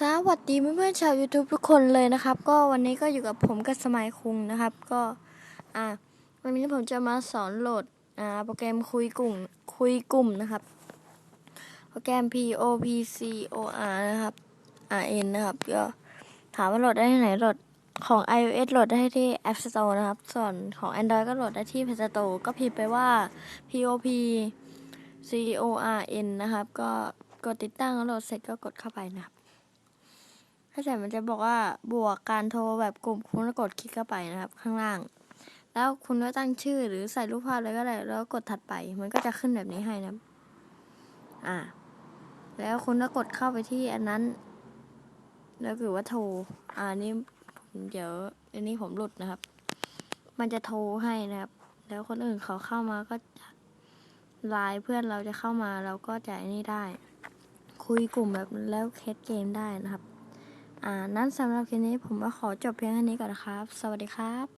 สวัสดีเพื่อนๆชาว YouTube ทุกคนเลยนะครับ ก็วันนี้ก็อยู่กับผมกับสมัยคุงนะครับ ก็อ่าวันนี้ผมจะมาสอนโหลดอ่าโปรแกรมคุยกลุ่มคุยกลุ่มนะครับ โปรแกรม P O P C O R นะครับ R N นะครับก็ถามว่าโหลดได้ที่ไหนโหลดของ iOS โหลดได้ที่ App Store นะครับ ส่วนของ Android ก็โหลดได้ที่ Play Store ก็พิมพ์ไปว่า P O P C O R N นะครับ ก็กดติดตั้งแล้วโหลดเสร็จก็กดเข้าไปนะครับ ถ้าเสร็จมันจะบอกว่าบวกการโทรแบบกลุ่มคุณก็กดคลิกเข้าไปนะครับ ข้างล่าง แล้วคุณก็ตั้งชื่อหรือใส่รูปภาพอะไรก็ได้แล้วกดถัดไป มันก็จะขึ้นแบบนี้ให้นะอ่า แล้วคุณก็กดเข้าไปที่อันนั้น แล้วคือว่าโทรอ่านี่ผมเดี๋ยวอันนี้ผมหลุดนะครับ มันจะโทรให้นะครับ แล้วคนอื่นเขาเข้ามาก็ไลน์เพื่อนเราจะเข้ามาเราก็จะอันนี้ได้ คุยกลุ่มแบบแล้วเคสเกมได้นะครับ อ่านั้นสำหรับคลิปนี้ผมก็ขอจบเพียงแค่นี้ก่อนนะครับ สวัสดีครับ